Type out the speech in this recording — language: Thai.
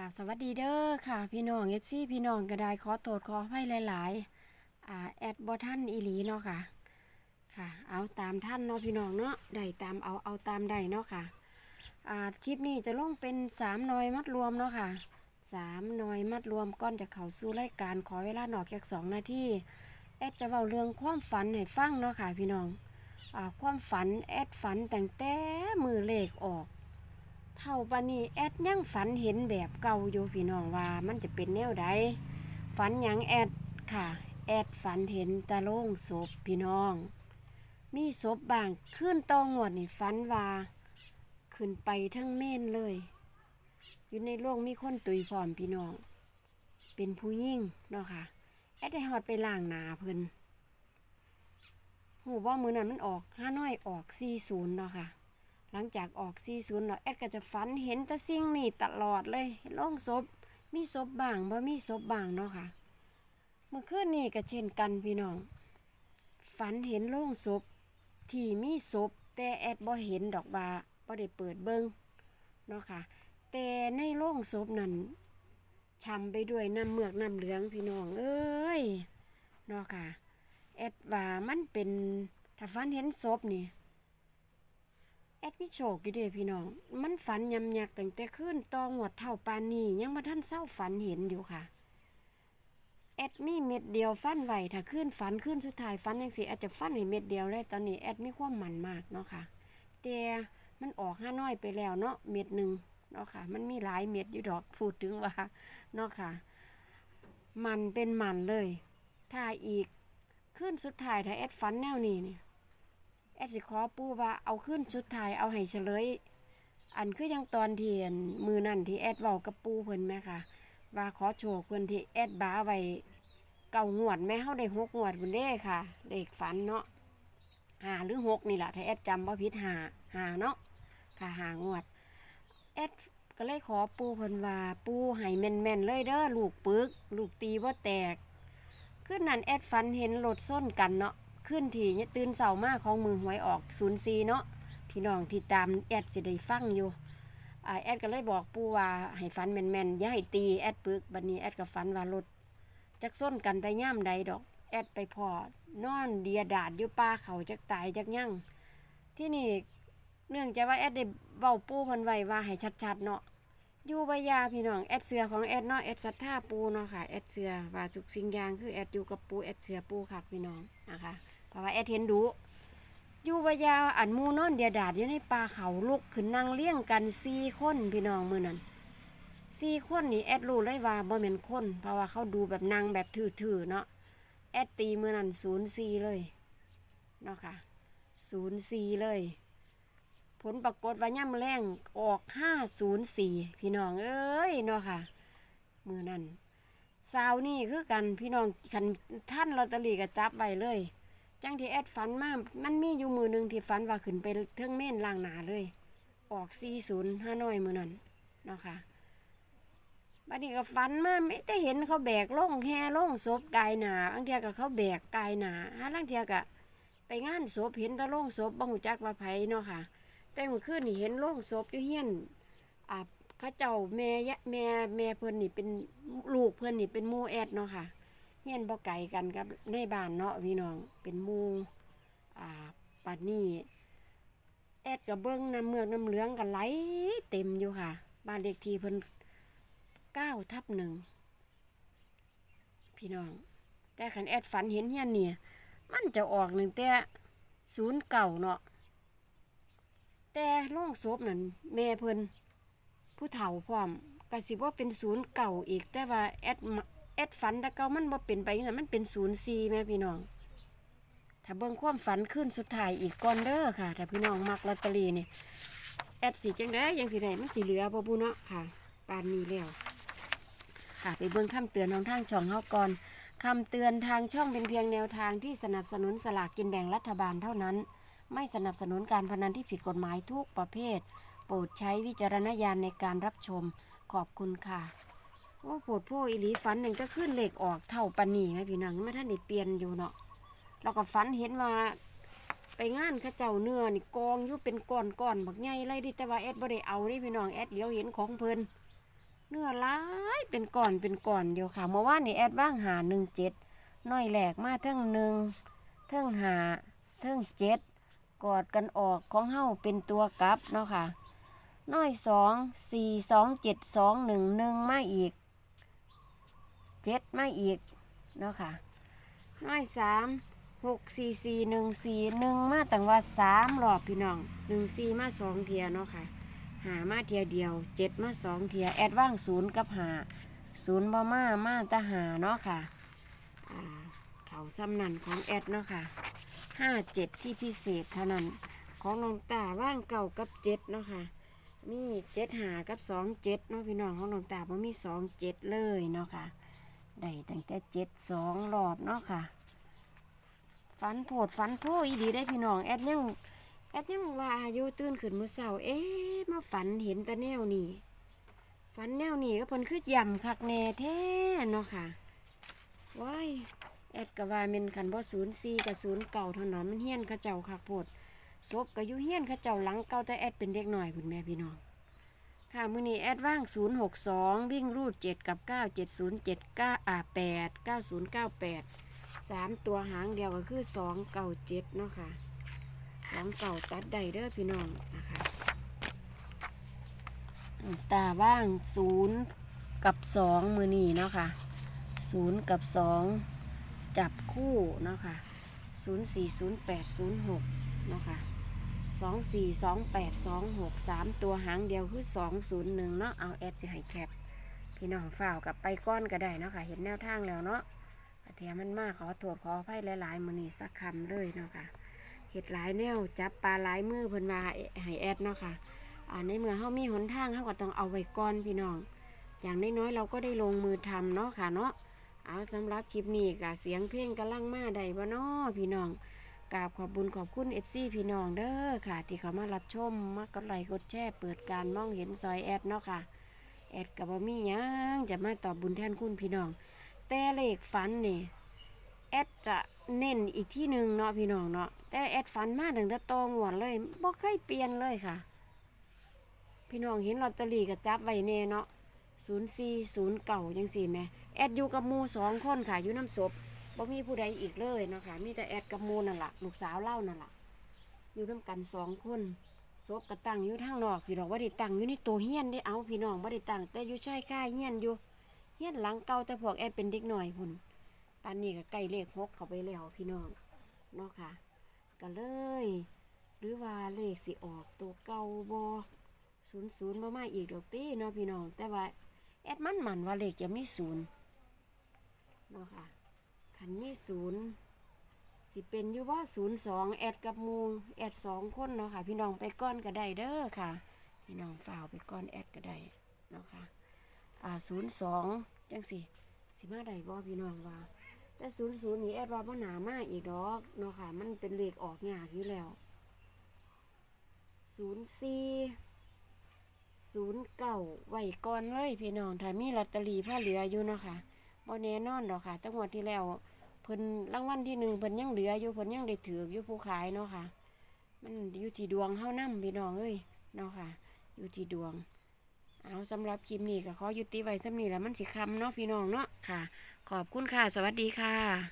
กาสวัสดีเด้อค่ะ พี่น้องเอฟซีพี่น้องก็ได้ขอโทษขอให้หลายๆอ่าแอดบอท่านอีหลีเนาะค่ะ ค่ะ เอาตามท่านเนาะพี่น้องเนาะได้ตามเอาเอาตามได้เนาะค่ะอ่าคลิปนี้จะลงเป็นสามหน่อยมัดรวมเนาะค่ะสามหน่อยมัดรวมก่อนจะเข้าสู่รายการขอเวลาหนอกแค่สองนาทีแอดจะเว้าเรื่องความฝันให้ฟังเนาะค่ะ พี่น้องอ่าความฝันแอดฝันแตั้งแต่มือเลขออก เท่าปานี้แอดยังฝันเห็นแบบเก่าอยู่พี่น้องว่ามันจะเป็นแนวใดฝันหยังแอดค่ะ แอดฝันเห็นตะโล่งศพพี่น้อง มีศพบางขึ้นตองหวดนี่ฝันว่าขึ้นไปทั้งเม่นเลย อยู่ในโลกมีคนตุยพร้อมพี่น้อง เป็นผู้ยิ่งเนาะค่ะ แอดได้หอดไปล่างนาเพิ่นหูว่ามือนั้นมันออกห้าน้อยออก40เนาะค่ะ หลังจากออก40แล้วแอดก็จะฝันเห็นแต่สิ่งนี้ตลอดเลยโล่งศพมีศพบางบ่มีศพบางเนาะค่ะ เมื่อคืนนี้ก็เช่นกันพี่น้อง ฝันเห็นโล่งศพที่มีศพแต่แอดบ่เห็นดอกบาบ่ได้เปิดเบิงเนาะค่ะ แต่ในโล่งศพนั้นช้ำไปด้วยน้ำเมือกน้ำเหลืองพี่น้องเอ้ยเนาะค่ะแอดว่ามันเป็นถ้าฝันเห็นศพนี่ แอดมิโชคอยู่เดพี่น้อง มันฝันยำยักตั้งแต่ขึ้นตองหวดเท่าปานนี้ยังมาท่านเศร้าฝันเห็นอยู่ค่ะ แอดมีเม็ดเดียวฟันไหวถ้าขึ้นฝันขึ้นสุดท้ายฝันยังสิอดจจะฟันให้เม็ดเดียวเลยตอนนี้แอดมีความหมันมากเนาะค่ะแต่มันออกห้าน้อยไปแล้วเนาะเม็ดหนึ่งเนาะค่ะ มันมีหลายเม็ดอยู่ดอกพูดถึงว่าเนาะค่ะ มันเป็นมันเลย ถ้าอีกขึ้นสุดท้ายถ้าแอดฝันแนวนี้เนี่ย แอดสิขอปูว่าเอาขึ้นชุดไทายเอาให้เฉลย อันคือยังตอนเที่อันมือนั่นที่แอดเว้ากับปูเพิ่นไหมค่ะ ว่าขอโชว์เพิ่นที่แอดบ้าไว้เก่างวดแม่เฮาได้หกงวดพุ่นเด้ค่ะเลขฝันเนาะหาหรือหกนี่แหละถ้าแอดจำบ่ผิดหาหาเนาะค่ะหางวดแอดก็เลยขอปูเพิ่นว่าปูให้แม่นๆเลยเด้อลูกปึก ลูกตีบ่แตกขึ้นนั่นแอดฝันเห็นรถส้นกันเนาะ ขึ้นที่เนี่ยตื่นเสาร์มากของมือหวยออกศูนย์ซีเนาะพี่น้องที่ตามแอดสิได้ฟังอยู่แอดก็เลยบอกปูว่าให้ฟันแม่นๆอย่าให้ตีแอดปึกบัดนี้แอดก็ฟันว่ารถจักส้นกันแต่ย่ามใดดอก แอดไปพอนอนเดียดาดอยู่ป่าเขาจักตายจักยั่งที่นี่เนื่องจากว่าแอดได้เว้าปูพิ่นไว้ว่าให้ชัดๆเนาะอยู่บายาพี่น้องแอดเสือของแอดเนาะแอดศรัทธาปูเนาะค่ะแอดเสือว่าทุกสิ่งอย่างคือแอดอยู่กับปูแอดเสือปูค่ะพี่น้องนะคะ เพราะว่าแอดเห็นดูอยู่บายาอันมูนอนเดียดาดอยู่ในป่าเขาลุกขึ้นนั่งเลี้ยงกันสี่คนพี่น้องมือนั้นสี่คนนี่แอดรู้เลยว่าบ่แม่นคน เพราะว่าเขาดูแบบนั่งแบบถือๆเนาะแอดตีมือนั้นศูนย์สี่เลยเนาะค่ะศูนย์สี่เลย ผลปรากฏว่าย่ำแรงออกห้าศูนย์สี่พี่น้องเอ้ยเนาะค่ะ มือนั้นสาวนี่คือกันพี่น้องคันท่านลอตเตอรี่ก็จับไว้เลย จังที่แอดฝันมามันมีอยู่มือหนึ่งที่ฝันว่าขึ้นไปเทิงเม่นล่างหนาเลย ออกสี่ศูนย์ห้าน้อยมือนั้นเนาะค่ะบัดนี้ก็ฝันมาไม่ได้เห็นเขาแบกล่งแห่ล่งศพกายหนาอังเทียกับเขาแบกกายหนาฮะลังเทียกะไปงานศพเห็นตะล่งศพบังหูจักว่าไผเนาะค่ะ แต่เมื่อคืนนี่เห็นล่งศพอยู่เฮียนอ่าข้าเจ้าแม่ยะแม่แม่เพิ่อนนี่เป็นลูกเพิ่อนนี่เป็นมูแอดเนาะค่ะ เฮียนบ่ไก่กันกับในบ้านเนาะพี่น้องเป็นหมูอ่าปัดนี้แอดกับเบิ้งน้ำเมือกน้ำเหลืองกันไหลเต็มอยู่ค่ะ บ้านเด็กทีเพิ่นเก้าทับหนึ่งพี่น้อง แต่ขันแอดฝันเห็นเฮียนเนี่ย มันจะออกหนึ่งแต่ศูนย์เก่าเนาะแต่โล่งศพนั่นแม่เพิ่นผู้เฒ่าพร้อมก็สิว่าเป็นศูนย์เก่าอีก แต่ว่าแอดมา แอดฝันแต่เก่ามันบ่เป็นไปอย่างนั้นมันเป็นศูนย์สี่แม่พี่น้อง ถ้าเบิ่งความฝันขึ้นสุดท้ายอีกก่อนเด้อค่ะ ถ้าพี่น้องมักลอตเตอรี่นี่แอดสีจังได้ยังสิได้มันสิเหลือบ่บุเนาะค่ะปานนี้แล้วค่ะไปเบิ่งคำเตือนของทางช่องเฮาก่อนคำเตือนทางช่องเป็นเพียงแนวทางที่สนับสนุนสลากกินแบ่งรัฐบาลเท่านั้น ไม่สนับสนุนการพนันที่ผิดกฎหมายทุกประเภท โปรดใช้วิจารณญาณในการรับชม ขอบคุณค่ะ โอ้โผดโพอีหลีฝันหนึ่งก็ขึ้นเหล็กออกเท่าปานนีไหมพี่น้องไม่ท่านได้เปลี่ยนอยู่เนาะเราก็ฝันเห็นว่าไปงานข้าเจ้าเนื้อนี่กองอยู่เป็นก้อนก้อนบักใหญ่เลยดิแต่ว่าแอดบ่ได้เอานี่พี่น้องแอดเลี้ยวเห็นของเพิ่นเนื้อหลายเป็นก่อนเป็นก่อนเดียวค่ะเมื่อวานนี่แอดว่างหาหนึ่งเจ็ดน้อยแหลกมาเทั้งหนึ่งเทั้งหาเทั้งเจ็ดกอดกันออกของเฮาเป็นตัวกลับเนาะค่ะน้อยสองสี่สองเจ็ดสองหนึ่งหนึ่งมาอีก เจ็ดมาอีกเนาะค่ะน้อยสามหกสี่สี่หนึ่งสี่หนึ่งมาตั้งว่าสามรอบพี่น้องหนึ่งสี่มาสองเทียเนาะค่ะหามาเทียเดียวเจ็ดมาสองเทียแอดว่างศูนย์กับหาศูนย์บ่มามาแตาหาเนาะค่ะอ่าเขาซ้ำนันของแอดเนาะค่ะห้าเจ็ดที่พิเศษเท่านั้นของน้องตาว่างเก่ากับเจ็ดเนาะค่ะมีเจ็ดหากับสองเจ็ดเนาะพี่น้องของน้องตาบ่มีสองเจ็ดเลยเนาะค่ะ ได้ตั้งแต่เจ็ดสองรอบเนาะค่ะ ฝันโผดฝันโพอีดีได้พี่น้องแอดยังแอดยังว่าอยู่ตื่นขึ้นมื้อเช้าเอ๊ะมาฝันเห็นตะแนวนี่ฝันแนวนี่ก็เพิ่นคือย่ำคักแน่แท้เนาะค่ะว้ายแอดก็ว่าแม่นคันบ่04กับ09เท่านั้นมันเฮี้ยนเขาเจ้าคักโพดศพก็อยู่เฮี้ยนเขาเจ้าหลังเก่าแต่แอดเป็นเด็กหน้อยพุ่นแม่พี่น้อง ค่ะมือนี้แอดว่าง 062 วิ่งรูด 7 กับ 9 7079อ่า8 9098สามตัวหางเดียวก็คือสองเก่าเจ็ดเนาะค่ะสองเก่าตัดได้เด้อพี่น้องนะคะตาว่างศูนย์กับสองมือนี่เนาะค่ะศูนย์กับสองจับคู่เนาะค่ะศูนย์สี่ศูนย์แปดศูนย์หกเนาะค่ะ สองสี่สองแปดสองหกสามตัวหางเดียวคือสองศูนย์หนึ่งเนาะเอาแอดจะให้แคปพี่น้องฝ่าวกับไปก้อนก็ได้เนาะค่ะ เห็นแนวทางแล้วเนาะอาเทียมันมากขอโทษขออภัยหลายๆมือนี้สักคำเลยเนาะค่ะเห็ดหลายแนวจับปลาหลายมือเพิ่นว่าให้แอดเนาะค่ะในเมื่อเฮามีหนทางเฮาก็ต้องเอาไว้ก่อนพี่น้อง อย่างน้อยๆเราก็ได้ลงมือทำเนาะค่ะเนาะเอาสำหรับคลิปนี้กะเสียงเพลงกำลังมาได้บ่เนาะพี่น้อง กราบขอบบุญขอบคุณ FC พี่น้องเด้อค่ะ ที่เขามารับชมมากดไลค์กดแชร์เปิดการมองเห็นซอยแอดเนาะค่ะ แอดกับบ่มีหยังจะมาตอบบุญแทนคุณพี่น้อง แต่เลขฝันนี่แอดจะเน้นอีกที่หนึ่งเนาะพี่น้องเนาะแต่แอดฝันมาถึงแต่ตองหวนเลยบ่เคยเปลี่ยนเลยค่ะ พี่น้องเห็นลอตเตอรี่ก็จับไว้แน่เนาะศูนย์สี่ศูนย์เก่าจังสี่แหม่แอดอยู่กับมูสองคนค่ะอยู่น้ำศพ บ่มีผู้ใดอีกเลยเนาะค่ะมีแต่แอดกับมูนั่นล่ะลูกสาวเล่านั่นล่ะอยู่น้ำกันสองคนศพก็ตั้งอยู่ทางนอกพี่น้องว่าได้ตังอยู่ในตัวเฮียนได้เอาพี่น้องบ่ได้ตังแต่อยู่ชายค่ายเฮียนอยู่เฮียนหลังเก่าแต่พวกแอดเป็นเด็กหน่อยพุ่นปานนี้ก็ใกล้เลขหกเข้าไปแล้วพี่น้องเนาะค่ะก็เลย หรือว่าเลขสิออกตัวเก่าบอศูนย์ศูนย์มามาอีกดอกตีเนาะพี่น้องแต่ว่าแอดมันมันว่าเลขจะมีศูนย์เนาะค่ะ ขันมีศูนย์สิเป็นอยู่ว่าศูนย์สองแอดกับมูแอดสองคนเนาะค่ะ พี่น้องไปก้อนก็ได้เด้อค่ะ พี่น้องฝ่าวไปก้อนแอดก็ได้เนาะค่ะอ่าศูนย์สองจังสิสิมาได้บ่พี่น้องว่าแต่ศูนย์ศูนย์นี่แอดว่าบ่หนามากอีกดอกเนาะค่ะ มันเป็นเลขออกยากอยู่แล้วศูนย์สี่ศูนย์เก้าไว้ก่อนเลยพี่น้องถ้ามีลอตเตอรี่ผ้าเหลืออยู่เนาะค่ะ บ่แน่นอนดอกค่ะตั้งงวดที่แล้วเพิ่นรางวัลที่หนึ่งเพิ่นยังเหลืออยู่เพิ่นยังได้ถืออยู่ผู้ขายเนาะค่ะ มันอยู่ที่ดวงเฮานํพี่น้องเอ้ยเนาะค่ะ อยู่ที่ดวง เอาสำหรับคลิปนี้ก็ขอยุติไว้สำนี้แล้วมันสิคำเนาะพี่น้องเนาะค่ะ ขอบคุณค่ะ สวัสดีค่ะ